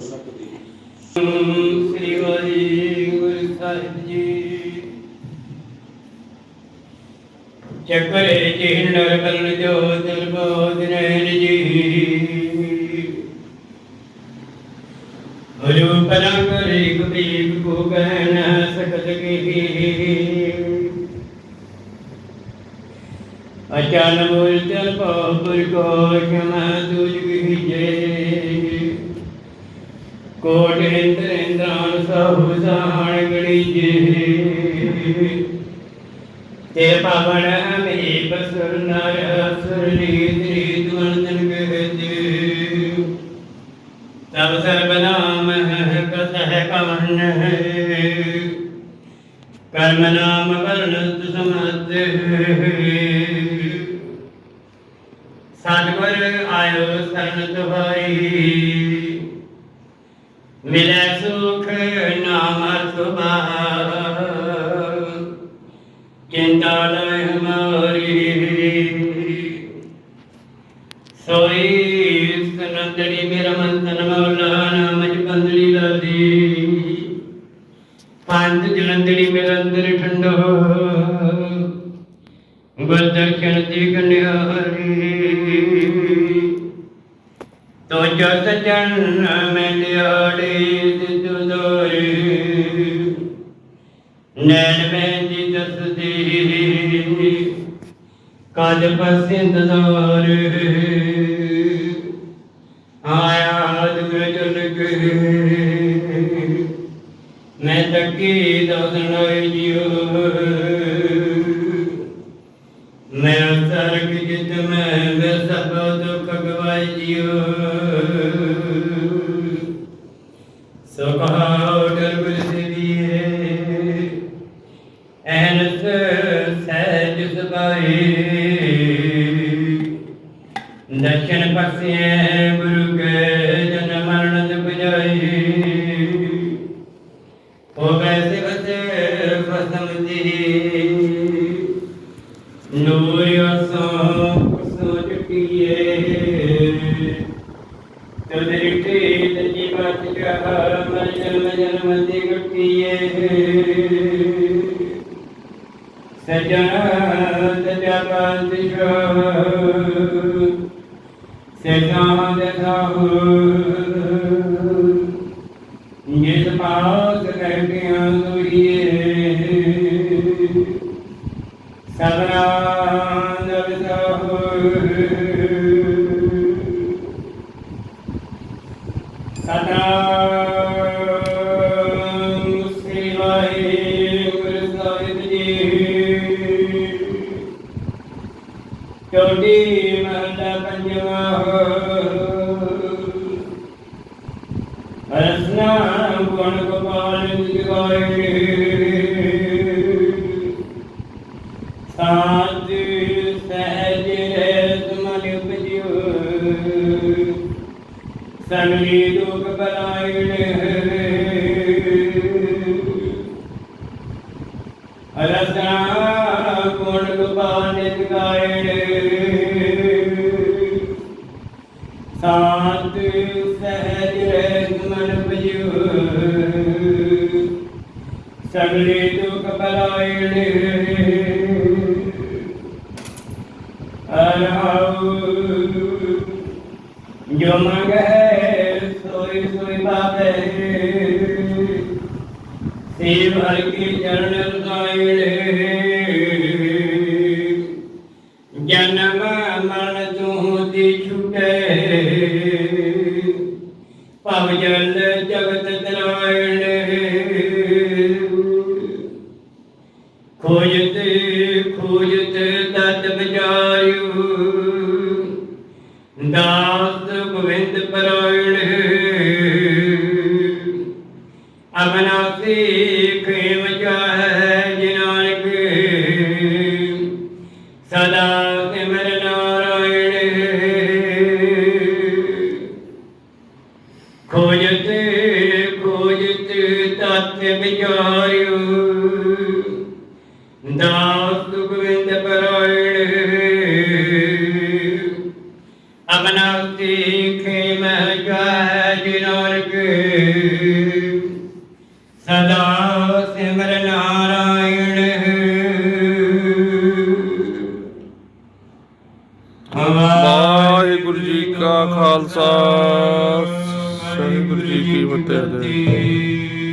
ਸਕਦੀ। ਸ੍ਰੀ ਵਾਹਿਗੁਰੂ ਸਾਹਿਬ ਜੀ ਚੱਕਰੇ ਚਿਹਨ ਨਰ ਕਰਨ ਜੋ ਦਿਲ ਬੋਧ ਨੈਣ ਜੀ। ਹਰੂ ਪਰਮ ਕਰੇ ਕਬੀਰ ਕੋ ਕਹਿ ਨ ਸਕਤ ਕੀ ਅਚਾਨ ਬੋਲ ਤਲ ਪਾਪੁਰ ਕੋ ਖਮਾ ਤੁਝ ਵਿਜੇ ਕੋਟ ਇੰਦਰ ਇੰਦਰਾਨ ਸਹੁ ਸਾਣ ਗੜੀ ਜੇ ਤੇ ਪਵਨ ਮੇ ਬਸੁਰ ਨਰ ਅਸੁਰ ਨੀਤ ਨੀਤ ਵੰਦਨ ਤਬ ਸਰਬ ਨਾਮ ਹੈ ਕਸਹਿ ਕਵਨ ਹੈ ਕਰਮ ਨਾਮ ਵਰਣਤ ਸਮਦ। ਸਤਿਗੁਰ ਆਇਓ ਸਰਨ ਤੁਹਾਈ। ਮਿਲੇ ਸੁਖ ਨਾਮ ਸੁਭਾਗ ਚਿੰਤਾ ਲੈ ਹਮਾਰੀ। ਸੋਈ ਸਨੰਦੜੀ ਮੇਰਾ ਮੰਤਨ ਮੌਲਾ ਨਾਮਜ ਬੰਦਲੀ ਲਾਦੀ ਪੰਜ ਜਲੰਦੜੀ ਮੇਰਾ ਅੰਦਰ ਠੰਡੋ। ਗੁਰਦਰਸ਼ਨ ਦੀ ਕਨਿਆਰੀ ਤੋ ਜੋ ਸਜਣ ਮੈਂ ਲਿਆੜੇ ਤੇ ਦੁਦੋਰੇ ਨੈਣ ਮੈਂ ਦੀ ਦਸਦੀ ਕਦ ਪਸਿੰਦ ਦੋਰ। ਆਇਆ ਦੁਰ ਜਨ ਕੇ ਮੈਂ ਤੱਕੀ ਦੋਦਣ ਜਿਉ। ਮੈਂ ਸਰਗ ਜਿਤ ਮੈਂ ਵੇ ਸਭ ਦੁਖ ਗਵਾਈ ਜਿਉ। ਸੁਖਾਉ ਡਰ ਐਨਸ ਸਹਿਜ ਸੁਭਾਈ ਦਰਸ਼ਨ ਪਰਸੇ ਗੁਰੂ ਕੇ ਜਨ ਮਰਨ ਦੁਖ ਜਾਈ ਹੋ ਤਜੀ ਬਾਤ ਕਹਾ ਮਰ ਜਨਮ ਜਨਮ ਦੀ ਗੁਟੀਏ ਸਜਣਾ ਤਜਾ ਬਾਤ ਸ਼ੋ ਸਜਾ ਦੇਖਾਹੂ ਜਿਸ ਪਾਸ ਕਹਿਆਂ ਦੁਰੀਏ ਸਬਨਾ ਦਵਸਹੁ ਸਤਨਾਮ ਸ੍ਰੀ ਵਾਹਿਗੁਰੂ ਸਾਹਿਬ ਜੀ ਚੌਡੀ ਮਹਲਾ ਪੰਜਵਾ ਰਸਨਾ ਗੁਣ ਗੋਪਾਲ ਜਗਾਏ ਸਾਧ ਸਗਲੇ ਦੁਖ ਬਲਾਇਣ ਅਰਹਾਉ। ਜੋ ਮੰਗੈ ਸੋਈ ਸੋਈ ਪਾਵੇ ਸੇਵ ਹਰਿ ਕੀ ਚਰਨ ਰਸਾਇਣ ਜਨਮ ਮਰਨ ਤੂੰ ਦੀ ਛੁਟੇ। ਭਵ ਜਲ ਜਗਤ ਤਰਾਇਣ ਖੋਜਤ ਖੋਜਤ ਤਤ ਵਿਚਾਰਿਓ ਦਾਸ ਗੋਵਿੰਦ ਪਰਾਇਣ ਅਬਨਾਸੀ ਦਾਸ ਗੋਬਿੰਦ ਪਰਾਇਣ ਅਬਨਾਸੀ ਖੇਮ ਚਾਹੈ ਜਿਨਾਨਕ ਕੇ ਸਦਾ ਸਿਮਰ ਨਾਰਾਇਣ ਵਾਹਿਗੁਰੂ ਜੀ ਕਾ ਖਾਲਸਾ ਵਾਹਿਗੁਰੂ ਜੀ ਕੀ ਫਤਿਹ।